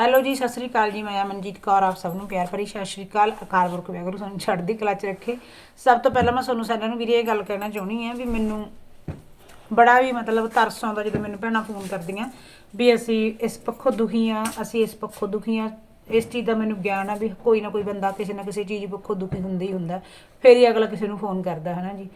Hello ਜੀ, ਸਤਿ ਸ੍ਰੀ ਅਕਾਲ ਜੀ। ਮੈਂ ਅਮਨਜੀਤ ਕੌਰ, ਆਪ ਸਭ ਨੂੰ ਪਿਆਰ ਭਰੀ ਸਤਿ ਸ੍ਰੀ ਅਕਾਲ। ਅਕਾਲ ਪੁਰਖ ਵਾਹਿਗੁਰੂ ਸਾਨੂੰ ਛੱਡਦੀ ਕਲਾ ਚ ਰੱਖੇ। ਸਭ ਤੋਂ ਪਹਿਲਾਂ ਮੈਂ ਤੁਹਾਨੂੰ ਸਾਰਿਆਂ ਨੂੰ ਵੀਰੇ ਇਹ ਗੱਲ ਕਹਿਣਾ ਚਾਹੁੰਦੀ ਹਾਂ ਵੀ ਮੈਨੂੰ ਬੜਾ ਵੀ ਮਤਲਬ ਤਰਸ ਆਉਂਦਾ ਜਦੋਂ ਮੈਨੂੰ ਭੈਣਾਂ ਫੋਨ ਕਰਦੀਆਂ ਵੀ ਅਸੀਂ ਇਸ ਪੱਖੋਂ ਦੁਖੀ ਹਾਂ, ਅਸੀਂ ਇਸ ਪੱਖੋਂ ਦੁਖੀ ਹਾਂ। ਇਸ ਚੀਜ਼ ਦਾ ਮੈਨੂੰ ਗਿਆਨ ਆ ਵੀ ਕੋਈ ਨਾ ਕੋਈ ਬੰਦਾ ਕਿਸੇ ਨਾ ਕਿਸੇ ਚੀਜ਼ ਪੱਖੋਂ ਦੁਖੀ ਹੁੰਦਾ ਹੀ ਹੁੰਦਾ। ਫਿਰ ਹੀ ਅਗਲਾ ਕਿਸੇ ਨੂੰ ਫੋਨ ਕਰਦਾ ਹੈ ਨਾ ਜੀ।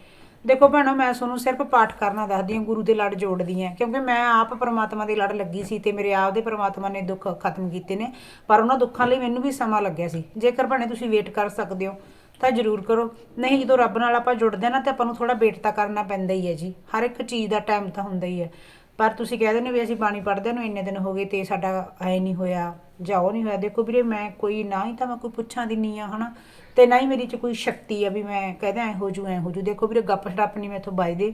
ਦੇਖੋ ਭੈਣੋ, ਮੈਂ ਤੁਹਾਨੂੰ ਸਿਰਫ ਪਾਠ ਕਰਨਾ ਦੱਸਦੀ ਹਾਂ, ਗੁਰੂ ਦੇ ਲੜ ਜੋੜਦੀ ਹਾਂ, ਕਿਉਂਕਿ ਮੈਂ ਆਪ ਪਰਮਾਤਮਾ ਦੇ ਲੜ ਲੱਗੀ ਸੀ ਤੇ ਮੇਰੇ ਆਪ ਦੇ ਪਰਮਾਤਮਾ ਨੇ ਦੁੱਖ ਖਤਮ ਕੀਤੇ ਨੇ, ਪਰ ਉਹਨਾਂ ਦੁੱਖਾਂ ਲਈ ਮੈਨੂੰ ਵੀ ਸਮਾਂ ਲੱਗਿਆ ਸੀ। ਜੇਕਰ ਭੈਣੇ ਤੁਸੀਂ ਵੇਟ ਕਰ ਸਕਦੇ ਹੋ, ਤਾਂ ਜ਼ਰੂਰ ਕਰੋ। ਨਹੀਂ, ਜਦੋਂ ਰੱਬ ਨਾਲ ਆਪਾਂ ਜੁੜਦੇ ਹਾਂ ਨਾ, ਤੇ ਆਪਾਂ ਨੂੰ ਥੋੜਾ ਵੇਟ ਤਾਂ ਕਰਨਾ ਪੈਂਦਾ ਹੀ ਹੈ ਜੀ। ਹਰ ਇੱਕ ਚੀਜ਼ ਦਾ ਟਾਈਮ ਤਾਂ ਹੁੰਦਾ ਹੀ ਹੈ। ਪਰ ਤੁਸੀਂ ਕਹਿ ਦਿੰਦੇ ਵੀ ਅਸੀਂ ਬਾਣੀ ਪੜ੍ਹਦੇ ਨੂੰ ਇੰਨੇ ਦਿਨ ਹੋ ਗਏ ਤੇ ਸਾਡਾ ਐ ਨਹੀਂ ਹੋਇਆ ਜਾਂ ਉਹ ਨਹੀਂ ਹੋਇਆ। ਦੇਖੋ ਵੀਰੇ, ਮੈਂ ਕੋਈ ਨਾ ਹੀ ਤਾਂ ਮੈਂ ਕੋਈ ਪੁੱਛਾਂ ਦੀ ਨਹੀਂ ਆ, ਹਨਾ? ਤੇ ਨਾ ਹੀ ਮੇਰੀ ਚ ਕੋਈ ਸ਼ਕਤੀ ਆ ਵੀ ਮੈਂ ਕਹਦਾ ਐ ਹੋ ਜੂ, ਐ ਹੋ ਜੂ। ਦੇਖੋ ਵੀਰੇ, ਗੱਪ ਛੜਾਪ ਨਹੀਂ ਮੈਥੋਂ ਵੱਜਦੇ।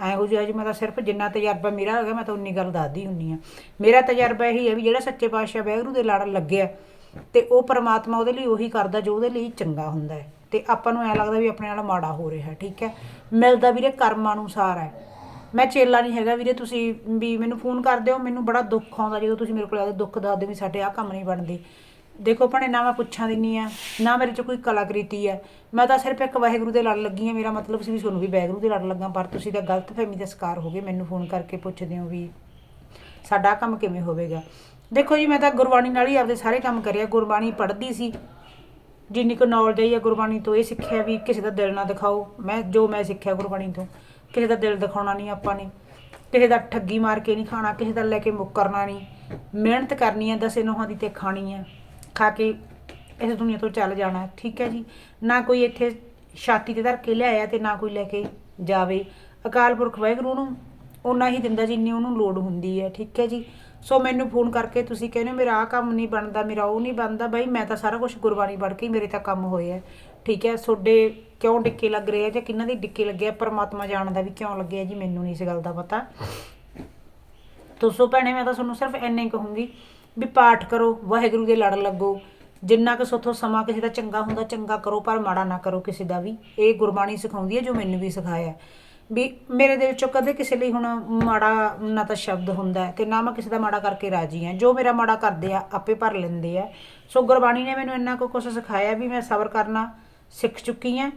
ਐ ਹੋ ਜੂ ਅੱਜ ਮੈਂ ਤਾਂ ਸਿਰਫ ਜਿੰਨਾ ਤਜਰਬਾ ਮੇਰਾ ਹੈਗਾ, ਮੈਂ ਤਾਂ ਉਨੀ ਗੱਲ ਦੱਸਦੀ ਹੁੰਨੀ ਆ। ਮੇਰਾ ਤਜਰਬਾ ਇਹੀ ਹੈ ਵੀ ਜਿਹੜਾ ਸੱਚੇ ਪਾਤਸ਼ਾਹ ਵਾਹਿਗੁਰੂ ਦੇ ਲੜ ਲੱਗਿਆ, ਤੇ ਉਹ ਪਰਮਾਤਮਾ ਉਹਦੇ ਲਈ ਉਹੀ ਕਰਦਾ ਜੋ ਉਹਦੇ ਲਈ ਚੰਗਾ ਹੁੰਦਾ ਹੈ। ਤੇ ਆਪਾਂ ਨੂੰ ਐ ਲੱਗਦਾ ਵੀ ਆਪਣੇ ਨਾਲ ਮਾੜਾ ਹੋ ਰਿਹਾ, ਠੀਕ ਹੈ? ਮਿਲਦਾ ਵੀਰੇ ਕਰਮ ਅਨੁਸਾਰ ਹੈ। ਮੈਂ ਚੇਲਾ ਨਹੀਂ ਹੈਗਾ ਵੀਰੇ, ਤੁਸੀਂ ਵੀ ਮੈਨੂੰ ਫੋਨ ਕਰਦੇ ਹੋ, ਮੈਨੂੰ ਬੜਾ ਦੁੱਖ ਆਉਂਦਾ ਜਦੋਂ ਤੁਸੀਂ ਮੇਰੇ ਕੋਲ ਆਦੇ ਦੁੱਖ ਦੱਸਦੇ ਵੀ ਸਾਡੇ ਆਹ ਕੰਮ ਨਹੀਂ ਬਣਦੇ। ਦੇਖੋ ਭਣੇ, ਨਾ ਮੈਂ ਪੁੱਛਾਂ ਦਿੰਨੀ ਆ, ਨਾ ਮੇਰੇ 'ਚ ਕੋਈ ਕਲਾਕ੍ਰਿਤੀ ਹੈ ਮੈਂ ਤਾਂ ਸਿਰਫ ਇੱਕ ਵਾਹਿਗੁਰੂ ਦੇ ਲੜ ਲੱਗੀ ਆ ਮੇਰਾ ਮਤਲਬ ਸੀ ਵੀ ਤੁਹਾਨੂੰ ਵੀ ਵਾਹਿਗੁਰੂ ਦੇ ਲੜ ਲੱਗਾ, ਪਰ ਤੁਸੀਂ ਤਾਂ ਗਲਤ ਫਹਿਮੀ ਦਾ ਸ਼ਿਕਾਰ ਹੋ ਗਏ ਮੈਨੂੰ ਫੋਨ ਕਰਕੇ ਪੁੱਛਦੇ ਹੋ ਵੀ ਸਾਡਾ ਆਹ ਕੰਮ ਕਿਵੇਂ ਹੋਵੇਗਾ। ਦੇਖੋ ਜੀ, ਮੈਂ ਤਾਂ ਗੁਰਬਾਣੀ ਨਾਲ ਹੀ ਆਪਦੇ ਸਾਰੇ ਕੰਮ ਕਰਿਆ, ਗੁਰਬਾਣੀ ਪੜ੍ਹਦੀ ਸੀ। ਜਿੰਨੀ ਕੁ ਨੌਲੇਜ ਹੈ ਗੁਰਬਾਣੀ ਤੋਂ, ਇਹ ਸਿੱਖਿਆ ਵੀ ਕਿਸੇ ਦਾ ਦਿਲ ਨਾ ਦਿਖਾਓ। ਮੈਂ, ਜੋ ਮੈਂ ਸਿੱਖਿਆ ਗੁਰਬਾਣੀ ਤੋਂ। ਕਿਸੇ ਦਾ ਦਿਲ ਦਿਖਾਉਣਾ ਨਹੀਂ ਆਪਾਂ ਨੇ, ਕਿਸੇ ਦਾ ਠੱਗੀ ਮਾਰ ਕੇ ਨਹੀਂ ਖਾਣਾ, ਕਿਸੇ ਦਾ ਲੈ ਕੇ ਮੁੱਕਰਨਾ ਨਹੀਂ। ਮਿਹਨਤ ਕਰਨੀ ਹੈ ਦਸੇ ਨੋਹਾਂ ਦੀ ਤੇ ਖਾਣੀ ਹੈ ਖਾ ਕੇ ਇਸ ਦੁਨੀਆ ਤੋਂ ਚੱਲ ਜਾਣਾ, ਠੀਕ ਹੈ ਜੀ। ਨਾ ਕੋਈ ਇੱਥੇ ਛਾਤੀ ਤੇ ਧਰ ਕੇ ਲਿਆਇਆ ਤੇ ਨਾ ਕੋਈ ਲੈ ਕੇ ਜਾਵੇ। ਅਕਾਲ ਪੁਰਖ ਵਾਹਿਗੁਰੂ ਨੂੰ ਉਨਾ ਹੀ ਦਿੰਦਾ ਜਿੰਨੀ ਉਹਨੂੰ ਲੋੜ ਹੁੰਦੀ ਹੈ, ਠੀਕ ਹੈ ਜੀ। ਸੋ ਮੈਨੂੰ ਫੋਨ ਕਰਕੇ ਤੁਸੀਂ ਕਹਿੰਦੇ ਹੋ, ਮੇਰਾ ਆਹ ਕੰਮ ਨਹੀਂ ਬਣਦਾ, ਮੇਰਾ ਉਹ ਨਹੀਂ ਬਣਦਾ, ਬਾਈ ਮੈਂ ਤਾਂ ਸਾਰਾ ਕੁਝ ਗੁਰਬਾਣੀ ਪੜ੍ਹ ਕੇ ਹੀ ਮੇਰੇ ਤਾਂ ਕੰਮ ਹੋਏ ਆ ਠੀਕ ਹੈ, ਤੁਹਾਡੇ ਕਿਉਂ ਡਿੱਕੇ ਲੱਗ ਰਹੇ ਆ ਜਾਂ ਕਿਹਨਾਂ ਦੇ ਡਿੱਕੇ ਲੱਗੇ ਆ? ਪਰਮਾਤਮਾ ਜਾਣਦਾ ਵੀ ਕਿਉਂ ਲੱਗੇ ਆ ਜੀ, ਮੈਨੂੰ ਨਹੀਂ ਇਸ ਗੱਲ ਦਾ ਪਤਾ। ਦੋਸਤੋ ਭੈਣੇ, ਮੈਂ ਤਾਂ ਤੁਹਾਨੂੰ ਸਿਰਫ ਇੰਨਾ ਹੀ ਕਹੂੰਗੀ ਵੀ ਪਾਠ ਕਰੋ, ਵਾਹਿਗੁਰੂ ਦੇ ਲੜ ਲੱਗੋ। ਜਿੰਨਾ ਕੁ ਸੋਥੋਂ ਸਮਾਂ ਕਿਸੇ ਦਾ ਚੰਗਾ ਹੁੰਦਾ, ਚੰਗਾ ਕਰੋ, ਪਰ ਮਾੜਾ ਨਾ ਕਰੋ ਕਿਸੇ ਦਾ ਵੀ। ਇਹ ਗੁਰਬਾਣੀ ਸਿਖਾਉਂਦੀ ਹੈ, ਜੋ ਮੈਨੂੰ ਵੀ ਸਿਖਾਇਆ ਵੀ ਮੇਰੇ ਦਿਲ ਚੋਂ ਕਦੇ ਕਿਸੇ ਲਈ ਹੁਣ ਮਾੜਾ ਨਾ ਤਾਂ ਸ਼ਬਦ ਹੁੰਦਾ ਹੈ ਤੇ ਨਾ ਮੈਂ ਕਿਸੇ ਦਾ ਮਾੜਾ ਕਰਕੇ ਰਾਜੀ ਹਾਂ। ਜੋ ਮੇਰਾ ਮਾੜਾ ਕਰਦੇ ਆ, ਆਪੇ ਭਰ ਲੈਂਦੇ ਆ। ਸੋ ਗੁਰਬਾਣੀ ਨੇ ਮੈਨੂੰ ਇੰਨਾ ਕੁ ਕੁਛ ਸਿਖਾਇਆ ਵੀ ਮੈਂ ਸਬਰ ਕਰਨਾ ਸਿੱਖ ਚੁੱਕੀ ਹਾਂ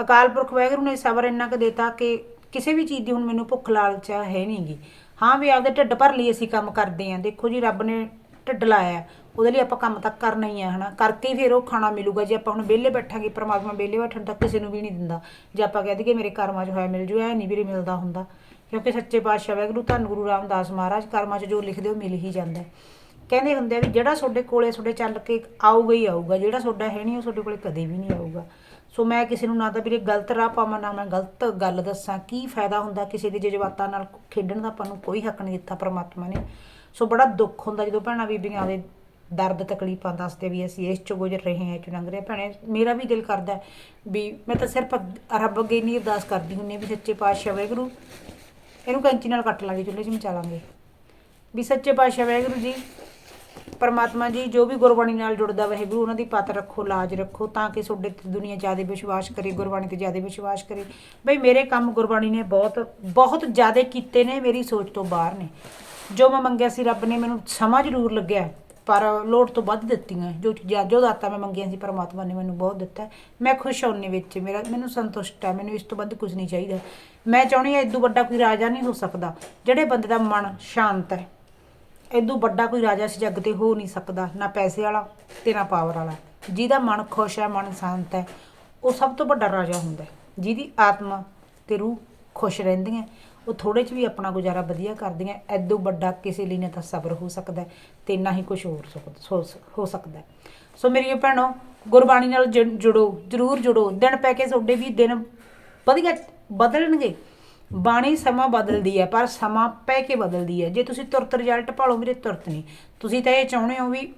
ਅਕਾਲ ਪੁਰਖ ਵਾਹਿਗੁਰੂ ਨੇ ਸਬਰ ਇੰਨਾ ਕੁ ਦਿੱਤਾ ਕਿ ਕਿਸੇ ਵੀ ਚੀਜ਼ ਦੀ ਹੁਣ ਮੈਨੂੰ ਭੁੱਖ ਲਾਲਚ ਹੈ ਨਹੀਂਗੀ ਹਾਂ ਵੀ ਆਪਦੇ ਢਿੱਡ ਭਰ ਲਈ ਅਸੀਂ ਕੰਮ ਕਰਦੇ ਆਂ। ਦੇਖੋ ਜੀ ਰੱਬ ਨੇ ਢਿੱਡ ਲਾਇਆ। ਉਹਦੇ ਲਈ ਆਪਾਂ ਕੰਮ ਤਾਂ ਕਰਨਾ ਹੀ ਆ, ਹਨਾ। ਕਰਕੇ ਹੀ ਫਿਰ ਉਹ ਖਾਣਾ ਮਿਲੂਗਾ। ਜੇ ਆਪਾਂ ਹੁਣ ਵਿਹਲੇ ਬੈਠਾਂਗੇ, ਪਰਮਾਤਮਾ ਵਿਹਲੇ ਬੈਠਣ ਤਾਂ ਕਿਸੇ ਨੂੰ ਵੀ ਨਹੀਂ ਦਿੰਦਾ। ਜੇ ਆਪਾਂ ਕਹਿ ਦਈਏ ਮੇਰੇ ਕਰਮਾਂ 'ਚ ਹੋਇਆ, ਮਿਲ ਜੂ, ਐ ਨਹੀਂ ਵੀਰੇ ਮਿਲਦਾ ਹੁੰਦਾ। ਕਿਉਂਕਿ ਸੱਚੇ ਪਾਤਸ਼ਾਹ ਵਾਹਿਗੁਰੂ ਧੰਨ ਗੁਰੂ ਰਾਮਦਾਸ ਮਹਾਰਾਜ ਕਰਮਾਂ 'ਚ ਜੋ ਲਿਖਦੇ ਉਹ ਮਿਲ ਹੀ ਜਾਂਦਾ। ਕਹਿੰਦੇ ਹੁੰਦੇ ਆ ਵੀ ਜਿਹੜਾ ਤੁਹਾਡੇ ਕੋਲੇ, ਤੁਹਾਡੇ ਚੱਲ ਕੇ ਆਊਗਾ ਹੀ ਆਊਗਾ, ਜਿਹੜਾ ਤੁਹਾਡਾ ਹੈ ਨਹੀਂ ਉਹ ਤੁਹਾਡੇ ਕੋਲੇ ਕਦੇ ਵੀ ਨਹੀਂ ਆਊਗਾ। ਸੋ ਮੈਂ ਕਿਸੇ ਨੂੰ ਨਾ ਤਾਂ ਵੀਰੇ ਗਲਤ ਰਾਹ ਪਾਵਾਂ, ਨਾ ਮੈਂ ਗਲਤ ਗੱਲ ਦੱਸਾਂ, ਕੀ ਫਾਇਦਾ ਹੁੰਦਾ ਕਿਸੇ ਦੇ ਜਜ਼ਬਾਤਾਂ ਨਾਲ ਖੇਡਣ ਦਾ ਆਪਾਂ ਨੂੰ ਕੋਈ ਹੱਕ ਨਹੀਂ ਦਿੱਤਾ ਪ੍ਰਮਾਤਮਾ ਨੇ। ਸੋ ਬੜਾ ਦੁੱਖ ਹੁੰਦਾ ਜਦੋਂ ਭੈਣਾਂ ਬੀਬੀਆਂ ਦੇ ਦਰਦ ਤਕਲੀਫਾਂ ਦੱਸਦੇ ਵੀ ਅਸੀਂ ਇਸ 'ਚੋਂ ਗੁਜ਼ਰ ਰਹੇ ਹਾਂ, ਇਹ ਚ ਲੰਘ ਰਹੇ ਹਾਂ। ਭੈਣੇ, ਮੇਰਾ ਵੀ ਦਿਲ ਕਰਦਾ ਵੀ ਮੈਂ ਤਾਂ ਸਿਰਫ ਰੱਬ ਅੱਗੇ ਨਹੀਂ ਅਰਦਾਸ ਕਰਦੀ ਹੁੰਨੀ ਵੀ ਸੱਚੇ ਪਾਤਸ਼ਾਹ ਵਾਹਿਗੁਰੂ, ਇਹਨੂੰ ਕੈਂਚੀ ਨਾਲ ਕੱਟ ਲਾਂਗੇ, ਚੁੱਲ੍ਹੇ 'ਚ ਮਚਾ ਲਾਂਗੇ। ਵੀ ਸੱਚੇ ਪਾਤਸ਼ਾਹ ਵਾਹਿਗੁਰੂ ਜੀ ਪਰਮਾਤਮਾ ਜੀ, ਜੋ ਵੀ ਗੁਰਬਾਣੀ ਨਾਲ ਜੁੜਦਾ ਵਾਹਿਗੁਰੂ, ਉਹਨਾਂ ਦੀ ਪਤ ਰੱਖੋ, ਲਾਜ ਰੱਖੋ, ਤਾਂ ਕਿ ਤੁਹਾਡੇ ਤੇ ਦੁਨੀਆ ਜ਼ਿਆਦਾ ਵਿਸ਼ਵਾਸ ਕਰੇ, ਗੁਰਬਾਣੀ ਤੇ ਜ਼ਿਆਦਾ ਵਿਸ਼ਵਾਸ ਕਰੇ। ਬਈ ਮੇਰੇ ਕੰਮ ਗੁਰਬਾਣੀ ਨੇ ਬਹੁਤ ਬਹੁਤ ਜ਼ਿਆਦਾ ਕੀਤੇ ਨੇ, ਮੇਰੀ ਸੋਚ ਤੋਂ ਬਾਹਰ ਨੇ। ਜੋ ਮੈਂ ਮੰਗਿਆ ਸੀ, ਰੱਬ ਨੇ ਮੈਨੂੰ ਸਮਾਂ ਜ਼ਰੂਰ ਲੱਗਿਆ, ਪਰ ਲੋੜ ਤੋਂ ਵੱਧ ਦਿੱਤੀਆਂ। ਜੋ ਚੀਜ਼ਾਂ, ਜੋ ਦਾਤਾ ਮੈਂ ਮੰਗੀਆਂ ਸੀ, ਪਰਮਾਤਮਾ ਨੇ ਮੈਨੂੰ ਬਹੁਤ ਦਿੱਤਾ। ਮੈਂ ਖੁਸ਼ ਹਾਂ ਉਹਨੇ ਵਿੱਚ। ਮੇਰਾ, ਮੈਨੂੰ ਸੰਤੁਸ਼ਟ ਹੈ, ਮੈਨੂੰ ਇਸ ਤੋਂ ਵੱਧ ਕੁਝ ਨਹੀਂ ਚਾਹੀਦਾ। ਮੈਂ ਚਾਹੁੰਦੀ ਹਾਂ ਇਦੋਂ ਵੱਡਾ ਕੋਈ ਰਾਜਾ ਨਹੀਂ ਹੋ ਸਕਦਾ, ਜਿਹੜੇ ਬੰਦੇ ਦਾ ਮਨ ਸ਼ਾਂਤ ਹੈ। ਇਦੋਂ ਵੱਡਾ ਕੋਈ ਰਾਜਾ ਇਸ ਜੱਗ ਤੇ ਹੋ ਨਹੀਂ ਸਕਦਾ, ਨਾ ਪੈਸੇ ਵਾਲਾ ਤੇ ਨਾ ਪਾਵਰ ਵਾਲਾ। ਜਿਹਦਾ ਮਨ ਖੁਸ਼ ਹੈ, ਮਨ ਸ਼ਾਂਤ ਹੈ, ਉਹ ਸਭ ਤੋਂ ਵੱਡਾ ਰਾਜਾ ਹੁੰਦਾ ਹੈ। ਜਿਹਦੀ ਆਤਮਾ ਤੇ ਰੂਹ ਖੁਸ਼ ਰਹਿੰਦੀਆਂ, ਉਹ ਥੋੜੇ ਚ ਵੀ ਆਪਣਾ ਗੁਜ਼ਾਰਾ ਵਧੀਆ ਕਰਦੀਆਂ ਐਦੋਂ ਵੱਡਾ ਕਿਸੇ ਲਈ ਨਾ ਤਾਂ ਸਬਰ ਹੋ ਸਕਦਾ ਹੈ ਤੇ ਨਾ ਹੀ ਕੁਝ ਹੋਰ ਸੁਖ- ਹੋ ਸਕਦਾ ਸੋ ਮੇਰੀਓ ਭੈਣੋ, ਗੁਰਬਾਣੀ ਨਾਲ ਜੁ- ਜੁੜੋ, ਜਰੂਰ ਜੁੜੋ। ਦਿਨ ਪੈ ਕੇ ਤੁਹਾਡੇ ਵੀ ਦਿਨ ਵਧੀਆ ਬਦਲਣਗੇ। ਬਾਣੀ ਸਮਾਂ ਬਦਲਦੀ ਹੈ, ਪਰ ਸਮਾਂ ਪੈ ਕੇ ਬਦਲਦੀ ਹੈ। ਜੇ ਤੁਸੀਂ ਤੁਰਤ ਰਿਜ਼ਲਟ ਭਾਲੋ ਮੇਰੇ ਤੁਰਤ ਨਹੀਂ। ਤੁਸੀਂ ਤਾਂ ਇਹ ਚਾਹੁੰਦੇ ਹੋ ਵੀ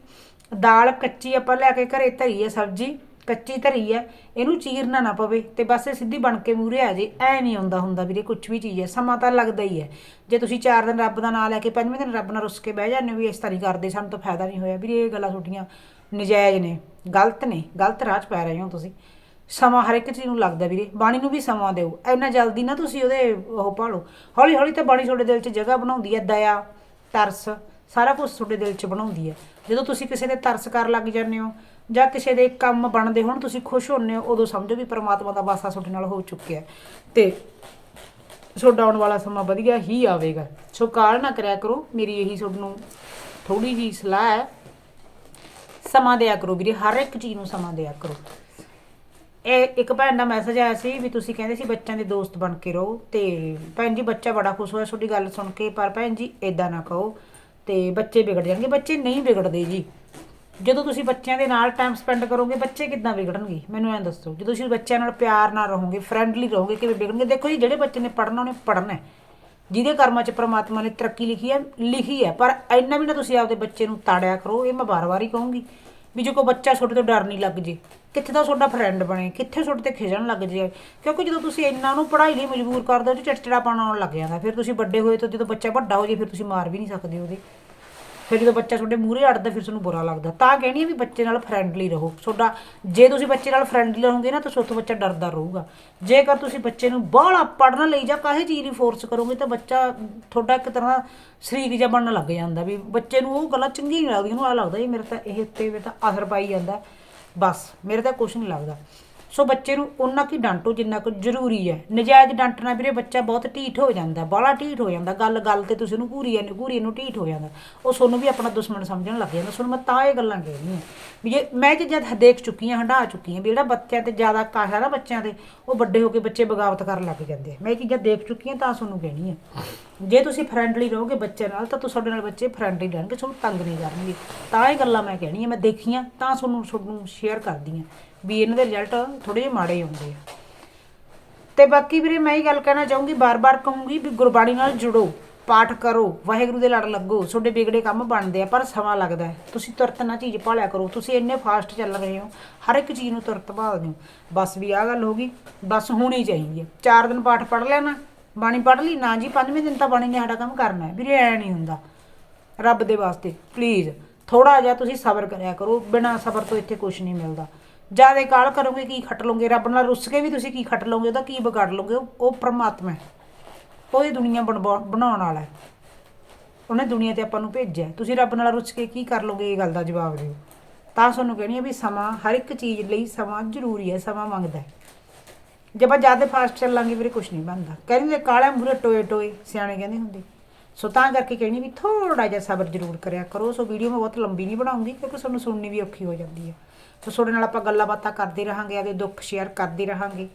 ਦਾਲ ਕੱਚੀ ਆਪਾਂ ਲੈ ਕੇ ਘਰੇ ਧਰੀ ਹੈ, ਸਬਜ਼ੀ ਕੱਚੀ ਧਰੀ ਹੈ, ਇਹਨੂੰ ਚੀਰਨਾ ਨਾ ਪਵੇ ਤੇ ਬਸ ਇਹ ਸਿੱਧੀ ਬਣ ਕੇ ਮੂਰੇ ਆ ਜੇ, ਐ ਨਹੀਂ ਆਉਂਦਾ ਹੁੰਦਾ ਵੀਰੇ ਕੁਝ ਵੀ ਚੀਜ਼ ਹੈ। ਸਮਾਂ ਤਾਂ ਲੱਗਦਾ ਹੀ ਹੈ। ਜੇ ਤੁਸੀਂ ਚਾਰ ਦਿਨ ਰੱਬ ਦਾ ਨਾਮ ਲੈ ਕੇ ਪੰਜਵੇਂ ਦਿਨ ਰੱਬ ਨਾਲ ਰੁੱਸ ਕੇ ਬਹਿ ਜਾਂਦੇ ਹੋ ਵੀ ਇਸ ਤਰ੍ਹਾਂ ਨਹੀਂ ਕਰਦੇ, ਸਾਨੂੰ ਤਾਂ ਫਾਇਦਾ ਨਹੀਂ ਹੋਇਆ। ਵੀਰੇ, ਇਹ ਗੱਲਾਂ ਤੁਹਾਡੀਆਂ ਨਜਾਇਜ਼ ਨੇ, ਗਲਤ ਨੇ, ਗਲਤ ਰਾਹ 'ਚ ਪੈ ਰਹੇ ਹੋ ਤੁਸੀਂ। ਸਮਾਂ ਹਰ ਇੱਕ ਚੀਜ਼ ਨੂੰ ਲੱਗਦਾ ਵੀਰੇ, ਬਾਣੀ ਨੂੰ ਵੀ ਸਮਾਂ ਦਿਓ, ਇੰਨਾ ਜਲਦੀ ਨਾ ਤੁਸੀਂ ਉਹਦੇ ਉਹ ਭਾਲੋ। ਹੌਲੀ ਹੌਲੀ ਤਾਂ ਬਾਣੀ ਤੁਹਾਡੇ ਦਿਲ 'ਚ ਜਗ੍ਹਾ ਬਣਾਉਂਦੀ ਹੈ, ਦਇਆ, ਤਰਸ, ਸਾਰਾ ਕੁਝ ਤੁਹਾਡੇ ਦਿਲ 'ਚ ਬਣਾਉਂਦੀ ਹੈ। ਜਦੋਂ ਤੁਸੀਂ ਕਿਸੇ ਦੇ ਤਰਸ ਕਰ ਲੱਗ ਜਾਂਦੇ ਹੋ ਜਾਂ ਕਿਸੇ ਦੇ ਕੰਮ ਬਣਦੇ ਹੋਣ, ਤੁਸੀਂ ਖੁਸ਼ ਹੁੰਦੇ ਹੋ, ਉਦੋਂ ਸਮਝੋ ਵੀ ਪ੍ਰਮਾਤਮਾ ਦਾ ਵਾਸਾ ਤੁਹਾਡੇ ਨਾਲ ਹੋ ਚੁੱਕਿਆ ਹੈ। ਤੇ ਤੁਹਾਡਾ ਆਉਣ ਵਾਲਾ ਸਮਾਂ ਵਧੀਆ ਹੀ ਆਵੇਗਾ। ਸੋ ਕਾਲ ਨਾ ਕਰਿਆ ਕਰੋ, ਮੇਰੀ ਇਹੀ ਤੁਹਾਨੂੰ ਥੋੜੀ ਜੀ ਸਲਾਹ ਹੈ। ਸਮਾਂ ਦਿਆ ਕਰੋ ਵੀਰੇ, ਹਰ ਇੱਕ ਚੀਜ਼ ਨੂੰ ਸਮਾਂ ਦਿਆ ਕਰੋ। ਇਹ ਇੱਕ ਭੈਣ ਦਾ ਮੈਸੇਜ ਆਇਆ ਸੀ ਵੀ ਤੁਸੀਂ ਕਹਿੰਦੇ ਸੀ ਬੱਚਿਆਂ ਦੇ ਦੋਸਤ ਬਣ ਕੇ ਰਹੋ ਤੇ ਭੈਣ ਜੀ ਬੱਚਾ ਬੜਾ ਖੁਸ਼ ਹੋਇਆ ਤੁਹਾਡੀ ਗੱਲ ਸੁਣ ਕੇ, ਪਰ ਭੈਣ ਜੀ ਇਦਾਂ ਨਾ ਕਹੋ ਤੇ ਬੱਚੇ ਵਿਗੜ ਜਾਣਗੇ। ਬੱਚੇ ਨਹੀਂ ਵਿਗੜਦੇ ਜੀ। ਜਦੋਂ ਤੁਸੀਂ ਬੱਚਿਆਂ ਦੇ ਨਾਲ ਟਾਈਮ ਸਪੈਂਡ ਕਰੋਗੇ, ਬੱਚੇ ਕਿੱਦਾਂ ਵਿਗੜਨਗੇ? ਮੈਨੂੰ ਐਂ ਦੱਸੋ, ਜਦੋਂ ਤੁਸੀਂ ਬੱਚਿਆਂ ਨਾਲ ਪਿਆਰ ਨਾਲ ਰਹੋਗੇ ਫਰੈਂਡਲੀ ਰਹੋਗੇ, ਕਿਵੇਂ ਵਿਗੜਨਗੇ? ਦੇਖੋ ਜੀ, ਜਿਹੜੇ ਬੱਚੇ ਨੇ ਪੜ੍ਹਨਾ, ਉਹਨੇ ਪੜ੍ਹਨਾ ਹੈ। ਜਿਹਦੇ ਕਰਮਾਂ 'ਚ ਪ੍ਰਮਾਤਮਾ ਨੇ ਤਰੱਕੀ ਲਿਖੀ ਹੈ ਲਿਖੀ ਹੈ, ਪਰ ਇੰਨਾ ਵੀ ਨਾ ਤੁਸੀਂ ਆਪਦੇ ਬੱਚੇ ਨੂੰ ਤਾੜਿਆ ਕਰੋ, ਇਹ ਮੈਂ ਵਾਰ-ਵਾਰ ਹੀ ਕਹੂੰਗੀ ਵੀ ਜੇ ਕੋਈ ਬੱਚਾ ਛੋਟੇ ਤੋਂ ਡਰ ਨਹੀਂ ਲੱਗ ਜੇ ਕਿੱਥੇ ਤਾਂ ਤੁਹਾਡਾ ਫਰੈਂਡ ਬਣੇ, ਕਿੱਥੇ ਤੁਹਾਡੇ ਤੇ ਖਿਜਣ ਲੱਗ ਜੇ। ਕਿਉਂਕਿ ਜਦੋਂ ਤੁਸੀਂ ਇਹਨਾਂ ਨੂੰ ਪੜ੍ਹਾਈ ਲਈ ਮਜਬੂਰ ਕਰਦੇ ਹੋ, ਤੇ ਚਿੜਚਿੜਾਪਣ ਆਉਣ ਲੱਗ ਜਾਂਦਾ। ਫਿਰ ਤੁਸੀਂ ਵੱਡੇ ਹੋਏ ਤਾਂ ਜਦੋਂ ਬੱਚਾ ਵੱਡਾ ਹੋ ਜੇ, ਫਿਰ ਤੁਸੀਂ ਮਾਰ ਵੀ ਨਹੀਂ ਸਕਦੇ ਉਹਦੇ। ਫਿਰ ਜਦੋਂ ਬੱਚਾ ਤੁਹਾਡੇ ਮੂਹਰੇ ਅੜਦਾ, ਫਿਰ ਤੁਹਾਨੂੰ ਬੁਰਾ ਲੱਗਦਾ। ਤਾਂ ਕਹਿਣੀ ਆ ਵੀ ਬੱਚੇ ਨਾਲ ਫਰੈਂਡਲੀ ਰਹੋ। ਤੁਹਾਡਾ, ਜੇ ਤੁਸੀਂ ਬੱਚੇ ਨਾਲ ਫਰੈਂਡਲੀ ਰਹੋਗੇ ਨਾ, ਤਾਂ ਤੁਹਾਡਾ ਬੱਚਾ ਡਰਦਾ ਰਹੂਗਾ। ਜੇਕਰ ਤੁਸੀਂ ਬੱਚੇ ਨੂੰ ਬਾਹਲਾ ਪੜਨ ਲਈ ਜਾਂ ਕਾਹੇ ਚੀਜ਼ ਲਈ ਫੋਰਸ ਕਰੋਗੇ, ਤਾਂ ਬੱਚਾ ਤੁਹਾਡਾ ਇੱਕ ਤਰ੍ਹਾਂ ਸ਼ਰੀਕ ਜਿਹਾ ਬਣਨ ਲੱਗ ਜਾਂਦਾ ਵੀ ਬੱਚੇ ਨੂੰ ਉਹ ਗੱਲਾਂ ਚੰਗੀ ਨਹੀਂ ਲੱਗਦੀਆਂ, ਉਹਨੂੰ ਆ ਲੱਗਦਾ ਇਹ ਮੇਰੇ ਤਾਂ ਇਹ ਉੱਤੇ ਮੇਰੇ ਤਾਂ ਅਸਰ ਪਾਈ ਜਾਂਦਾ। ਬਸ, ਮੇਰੇ ਤਾਂ ਕੁਝ ਨਹੀਂ ਲੱਗਦਾ। ਸੋ ਬੱਚੇ ਨੂੰ ਉਹਨਾਂ ਕੀ ਡਾਂਟੋ ਜਿੰਨਾ ਕੁ ਜ਼ਰੂਰੀ ਹੈ। ਨਜਾਇਜ਼ ਡਾਂਟਣਾ ਵੀਰੇ, ਬੱਚਾ ਬਹੁਤ ਢੀਠ ਹੋ ਜਾਂਦਾ, ਬਾਹਲਾ ਢੀਠ ਹੋ ਜਾਂਦਾ। ਗੱਲ ਗੱਲ ਤੇ ਤੁਸੀਂ ਉਹਨੂੰ ਘੂਰੀ ਨੂੰ ਘੂਰੀਏ ਨੂੰ ਢੀਠ ਹੋ ਜਾਂਦਾ। ਉਹ ਸੋਨੂੰ ਵੀ ਆਪਣਾ ਦੁਸ਼ਮਣ ਸਮਝਣ ਲੱਗ ਜਾਂਦਾ। ਸੋਨੂੰ ਮੈਂ ਤਾਂ ਇਹ ਗੱਲਾਂ ਕਹਿਣੀ ਵੀ ਜੇ ਮੈਂ ਜੇ ਜਦ ਦੇਖ ਚੁੱਕੀ ਹਾਂ, ਹੰਢਾ ਚੁੱਕੀ ਹਾਂ ਵੀ ਜਿਹੜਾ ਬੱਚਿਆਂ ਤੇ ਜ਼ਿਆਦਾ ਕਾਹ ਹੈ ਨਾ ਬੱਚਿਆਂ ਤੇ, ਉਹ ਵੱਡੇ ਹੋ ਕੇ ਬੱਚੇ ਬਗਾਵਤ ਕਰਨ ਲੱਗ ਜਾਂਦੇ ਮੈਂ ਇਹ ਚੀਜ਼ਾਂ ਦੇਖ ਚੁੱਕੀ ਹਾਂ ਤਾਂ ਤੁਹਾਨੂੰ ਕਹਿਣੀ ਆ। ਜੇ ਤੁਸੀਂ ਫਰੈਂਡਲੀ ਰਹੋਗੇ ਬੱਚੇ ਨਾਲ, ਤਾਂ ਤੁਹਾਡੇ ਨਾਲ ਬੱਚੇ ਫਰੈਂਡਲੀ ਰਹਿਣਗੇ, ਤੁਹਾਨੂੰ ਤੰਗ ਨਹੀਂ ਕਰਨਗੇ। ਤਾਂ ਇਹ ਗੱਲਾਂ ਮੈਂ ਕਹਿਣੀਆਂ, ਮੈਂ ਦੇਖੀਆਂ, ਤਾਂ ਤੁਹਾਨੂੰ ਤੁਹਾਨੂੰ ਸ਼ੇਅਰ ਕਰਦੀ ਆ ਵੀ ਇਹਨਾਂ ਦੇ ਰਿਜ਼ਲਟ ਥੋੜੇ ਜਿਹੇ ਮਾੜੇ ਆਉਂਦੇ ਆ। ਤੇ ਬਾਕੀ ਵੀਰੇ, ਮੈਂ ਇਹ ਗੱਲ ਕਹਿਣਾ ਚਾਹੂੰਗੀ, ਬਾਰ-ਬਾਰ ਕਹੂੰਗੀ ਵੀ ਗੁਰਬਾਣੀ ਨਾਲ ਜੁੜੋ, ਪਾਠ ਕਰੋ, ਵਾਹਿਗੁਰੂ ਦੇ ਲੜ ਲੱਗੋ, ਤੁਹਾਡੇ ਵਿਗੜੇ ਕੰਮ ਬਣਦੇ ਆ, ਪਰ ਸਮਾਂ ਲੱਗਦਾ ਹੈ। ਤੁਸੀਂ ਤੁਰਤ ਨਾ ਚੀਜ਼ ਭਾਲਿਆ ਕਰੋ, ਤੁਸੀਂ ਇੰਨੇ ਫਾਸਟ ਚੱਲ ਰਹੇ ਹੋ, ਹਰ ਇੱਕ ਚੀਜ਼ ਨੂੰ ਤੁਰਤ ਭਾਲਦੇ ਹੋ। ਬਸ ਵੀ ਆਹ ਗੱਲ ਹੋ ਗਈ, ਬਸ ਹੋਣੀ ਚਾਹੀਦੀ ਹੈ। ਚਾਰ ਦਿਨ ਪਾਠ ਪੜ ਲੈਣਾ ਬਾਣੀ ਪੜ ਲਈ, ਨਾ ਜੀ, ਪੰਜਵੇਂ ਦਿਨ ਤਾਂ ਬਾਣੀ ਨੇ ਸਾਡਾ ਕੰਮ ਕਰਨਾ ਹੈ। ਵੀਰੇ, ਐ ਨਹੀਂ ਹੁੰਦਾ। ਰੱਬ ਦੇ ਵਾਸਤੇ ਪਲੀਜ਼ ਥੋੜਾ ਜਿਹਾ ਤੁਸੀਂ ਸਬਰ ਕਰਿਆ ਕਰੋ। ਬਿਨਾਂ ਸਬਰ ਤੋਂ ਇੱਥੇ ਕੁਝ ਨਹੀਂ ਮਿਲਦਾ। ਜ਼ਿਆਦਾ ਕਾਲ ਕਰੋਗੇ, ਕੀ ਖੱਟ ਲਓਗੇ? ਰੱਬ ਨਾਲ ਰੁੱਸ ਕੇ ਵੀ ਤੁਸੀਂ ਕੀ ਖੱਟ ਲਓਗੇ? ਉਹਦਾ ਕੀ ਵਿਗਾੜ ਲਓਗੇ? ਉਹ ਪਰਮਾਤਮਾ ਹੈ। ਉਹ ਇਹ ਦੁਨੀਆ ਬਣਵਾ- ਬਣਾਉਣ ਵਾਲਾ ਹੈ। ਉਹਨੇ ਦੁਨੀਆ ਤੇ ਆਪਾਂ ਨੂੰ ਭੇਜਿਆ ਤੁਸੀਂ ਰੱਬ ਨਾਲ ਰੁੱਸ ਕੇ ਕੀ ਕਰ ਲਓਗੇ? ਇਹ ਗੱਲ ਦਾ ਜਵਾਬ ਦਿਓ। ਤਾਂ ਤੁਹਾਨੂੰ ਕਹਿਣੀ ਹੈ ਵੀ ਸਮਾਂ ਹਰ ਇੱਕ ਚੀਜ਼ ਲਈ ਸਮਾਂ ਜ਼ਰੂਰੀ ਹੈ, ਸਮਾਂ ਮੰਗਦਾ ਹੈ। ਜੇ ਆਪਾਂ ਜ਼ਿਆਦਾ ਫਾਸਟ ਚੱਲਾਂਗੇ ਵੀਰੇ ਕੁਝ ਨਹੀਂ ਬਣਦਾ। ਕਹਿੰਦੇ ਕਾਲਾ ਮੂਰੇ ਟੋਏ ਟੋਏ, ਸਿਆਣੇ ਕਹਿੰਦੇ ਹੁੰਦੇ। ਸੋ ਤਾਂ ਕਰਕੇ ਕਹਿਣੀ ਵੀ ਥੋੜਾ ਜਿਹਾ ਸਬਰ ਜ਼ਰੂਰ ਕਰਿਆ ਕਰੋ। ਸੋ ਵੀਡੀਓ ਮੈਂ ਬਹੁਤ ਲੰਬੀ ਨਹੀਂ ਬਣਾਉਂਗੀ ਕਿਉਂਕਿ ਤੁਹਾਨੂੰ ਸੁਣਨੀ ਵੀ ਔਖੀ ਹੋ ਜਾਂਦੀ ਹੈ। ਸੋ ਤੁਹਾਡੇ ਨਾਲ ਆਪਾਂ ਗੱਲਾਂ ਬਾਤਾਂ ਕਰਦੇ ਰਹਾਂਗੇ ਆਦੇ ਦੁੱਖ ਸ਼ੇਅਰ ਕਰਦੇ ਰਹਾਂਗੇ।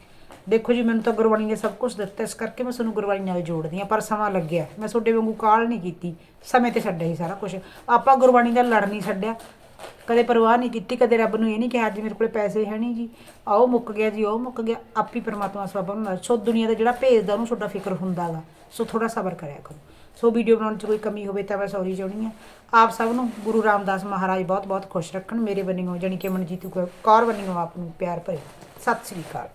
ਦੇਖੋ ਜੀ, ਮੈਨੂੰ ਤਾਂ ਗੁਰਬਾਣੀ ਨੇ ਸਭ ਕੁਝ ਦਿੱਤਾ, ਇਸ ਕਰਕੇ ਮੈਂ ਤੁਹਾਨੂੰ ਗੁਰਬਾਣੀ ਨਾਲ ਜੋੜਦੀ ਹਾਂ, ਪਰ ਸਮਾਂ ਲੱਗਿਆ। ਮੈਂ ਤੁਹਾਡੇ ਵਾਂਗੂ ਕਾਲ ਨਹੀਂ ਕੀਤੀ। ਸਮੇਂ ਤੇ ਛੱਡਿਆ ਹੀ ਸਾਰਾ ਕੁਝ ਆਪਾਂ ਗੁਰਬਾਣੀ ਦਾ ਲੜ ਨਹੀਂ ਛੱਡਿਆ। ਕਦੇ ਪਰਵਾਹ ਨਹੀਂ ਕੀਤੀ, ਕਦੇ ਰੱਬ ਨੂੰ ਇਹ ਨਹੀਂ ਕਿਹਾ ਅੱਜ ਮੇਰੇ ਕੋਲੇ ਪੈਸੇ ਹੈ ਨਹੀਂ ਜੀ। ਆਓ ਮੁੱਕ ਗਿਆ ਜੀ, ਉਹ ਮੁੱਕ ਗਿਆ। ਆਪੀ ਪਰਮਾਤਮਾ ਸਭ ਨੂੰ ਸੋ ਦੁਨੀਆ ਦਾ ਜਿਹੜਾ ਭੇਜਦਾ ਉਹਨੂੰ ਤੁਹਾਡਾ ਫਿਕਰ ਹੁੰਦਾਗਾ। ਸੋ ਥੋੜਾ ਸਬਰ ਕਰਿਆ ਕਰੋ। ਸੋ ਵੀਡੀਓ ਬਣਾਉਣ 'ਚ ਕੋਈ ਕਮੀ ਹੋਵੇ ਤਾਂ ਮੈਂ ਸੌਰੀ ਚਾਹੁੰਦੀ ਹਾਂ। ਆਪ ਸਭ ਨੂੰ ਗੁਰੂ ਰਾਮਦਾਸ ਮਹਾਰਾਜ ਬਹੁਤ ਬਹੁਤ ਖੁਸ਼ ਰੱਖਣ। ਮੇਰੇ ਬੰਨਿਓ ਜਾਣੀ ਕਿ ਮਨਜੀਤ ਕੌਰ ਬੰਨਿਓ ਆਪ ਨੂੰ ਪਿਆਰ ਭਰੇ ਸਤਿ ਸ੍ਰੀ ਅਕਾਲ।